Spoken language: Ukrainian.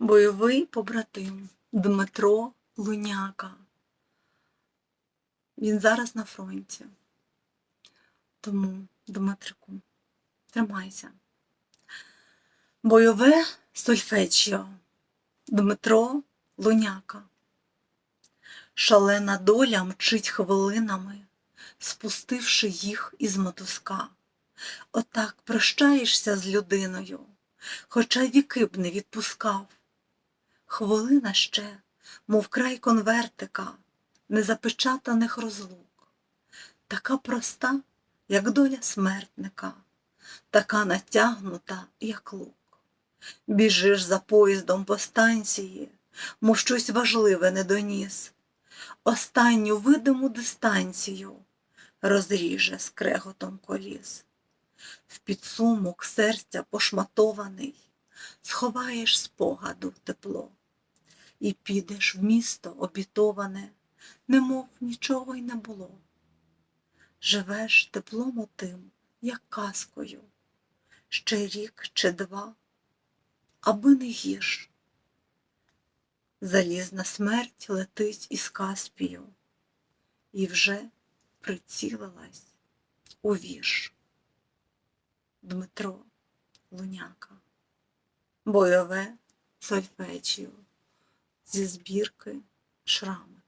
бойовий побратим Дмитро Луняка. Він зараз на фронті. Тому, Дмитрику, тримайся. Бойове сольфеджіо Дмитро Луняка. Шалена доля мчить хвилинами, спустивши їх із мотузка. Отак прощаєшся з людиною, хоча віки б не відпускав. Хвилина ще, мов край конвертика, незапечатаних розлук, така проста, як доля смертника, така натягнута, як лук. Біжиш за поїздом по станції, мов щось важливе не доніс. Останню видиму дистанцію розріже скреготом коліс. В підсумок серця пошматований, сховаєш спогаду тепло, і підеш в місто обітоване, немов нічого й не було. Живеш теплом отим, як казкою, ще рік чи два, аби не гірш. Залізна смерть летить із Каспію, і вже прицілилась у вірш. Дмитро Луняка. Бойове сольфеджіо зі збірки шрами.